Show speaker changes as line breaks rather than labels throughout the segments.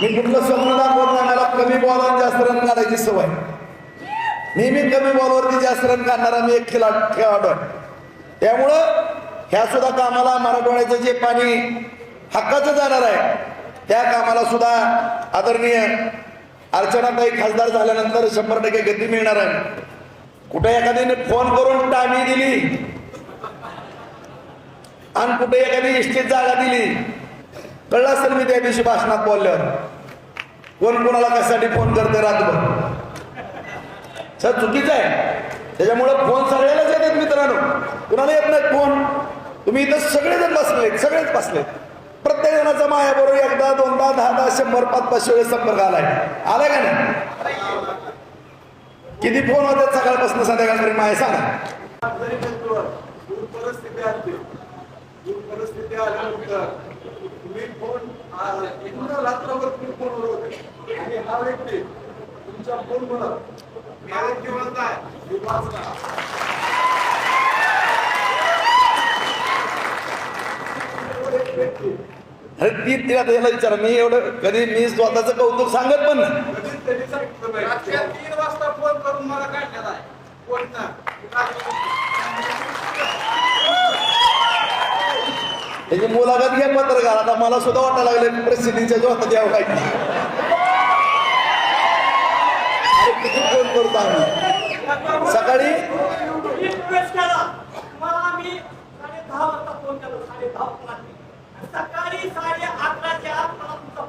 मी कुठलं स्वप्न दाखवत नाही मला कमी बॉलवर जास्त रन काढायची सवय. नेहमी कमी बॉलवरती जास्त रन काढणारा मी एक खेळा खेळाडू आहे. त्यामुळं ह्या सुद्धा कामाला मराठवाड्याचं जे पाणी हक्काचं जाणार आहे त्या कामाला सुद्धा आदरणीय अर्चनाताई खासदार झाल्यानंतर शंभर टक्के गती मिळणार आहे. कुठे एखाद्याने फोन करून टामी दिली आणि कुठे एखादी इष्टीत जागा दिली कळलं असेल मी त्या दिवशी भाषणात बोलल्यावर? कोण कोणाला कशासाठी फोन करते रातभर? सर चुकीचं आहे. त्याच्यामुळं फोन सगळ्यालाच येतात मित्रांनो. कुणाला येत नाहीत फोन तुम्ही इथं सगळेजण बसलेत सगळेच बसलेत. प्रत्येक जणाचा मायाबरोबर एकदा दोनदा दहा दहा शंभर पाच पाचशे वेळेस संपर्क आलाय. आलाय का नाही? किती फोन होतात सकाळपासून संध्याकाळपर्यंत माया सांगा.
तुम्ही फोन पूर्ण रात्रभर तुम्ही फोनवर होते. आणि हा व्यक्ती तुमच्या फोनमुळं हा व्यक्ती म्हणताय मी वाचला एक व्यक्ती
अरे ती तिला त्याला विचारा मी एवढं कधी मी स्वतःचं कौतुक सांगत पण नाही.
तीन वाजता फोन करून मला काढण्यात आहे कोण ना
त्याची मुलाखत घ्या पत्रकार. आता मला सुद्धा वाटायला लागले प्रसिद्धीच्या जो आता द्यावं काय किती फोन करतो आम्ही. सकाळी
साडे अकराच्या मला तुमचा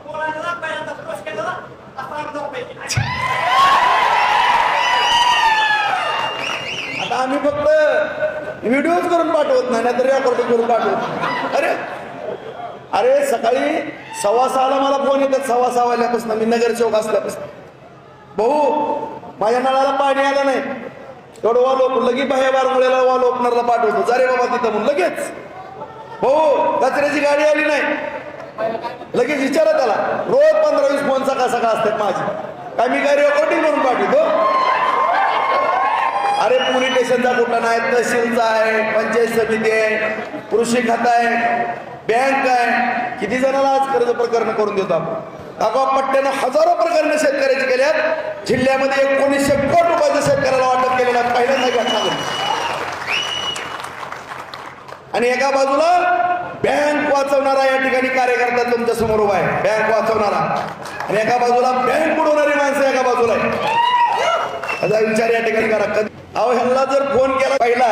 पहिल्यांदा केलेला असा अर्धा पैकी.
आता आम्ही फक्त व्हिडिओज करून पाठवत नाही नाहीतर रेकॉर्डिंग करून पाठवत अरे अरे सकाळी सव्वा सहाला मला फोन येतात सव्वा सहा वाजल्यापासून मी नगर चौक असल्यापासून. भाऊ माझ्या नळाला पाणी आलं नाही. एवढं वालोप लगी बाहेर बारमुळेला वाल ओपनरला पाठवतो. जा रे बाबा तिथं म्हणून लगेच. भाऊ कचऱ्याची गाडी आली नाही. लगेच विचारा त्याला. रोज पंधरा वीस फोन सकाळ सकाळ असतात माझे. काय मी काय रेकॉर्डिंग करून पाठवतो? अरे पोलीस स्टेशनचा कुठला नाही? तहसीलचा आहे पंचायत समिती आहे कृषी खातं आहे बँक आहे. किती जणांना आज कर्ज प्रकरण करून देतो आपण? अगो पट्ट्यानं हजारो प्रकरण शेतकऱ्याची केल्यात. जिल्ह्यामध्ये एकोणीसशे कोटी रुपयाचं शेतकऱ्याला वाटप केलेलं आहे. पहिल्यांदा घटना आणि एका बाजूला बँक वाचवणारा या ठिकाणी कार्यकर्ता तुमच्यासमोर उभा आहे. बँक वाचवणारा. आणि एका बाजूला बँक बुडवणारी माणसं एका बाजूला आहे असा विचार या ठिकाणी करा. कधी अहो ह्यांना जर फोन केला पहिला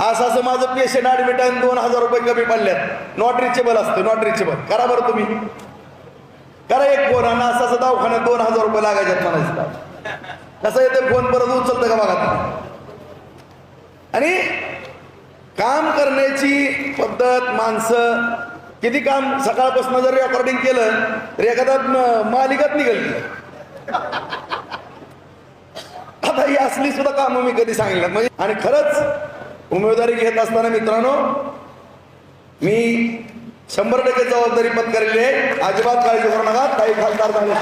असं असं माझं पेशंट ॲडमिट आहे दोन हजार रुपये कमी पडल्यात. नॉट रिचेबल असतं नॉट रिचेबल करा बरं तुम्ही. करा एक फोन आणि असं असं दवाखान्यात दोन हजार रुपये लागायच्यात म्हणायचं कसं येते? फोन परत उचलतं का बघा तुम्ही. आणि काम करण्याची पद्धत माणसं किती काम सकाळपासून जर रेकॉर्डिंग केलं तर एखादा मालिकात निघाली आता ही असली सुद्धा कामं मी कधी सांगितलं म्हणजे आणि खरंच उमेदवारी घेत असताना मित्रांनो मी शंभर टक्के जबाबदारी पत्करलेली आहे. अजिबात काळजी करू नका. काही खासदार झाले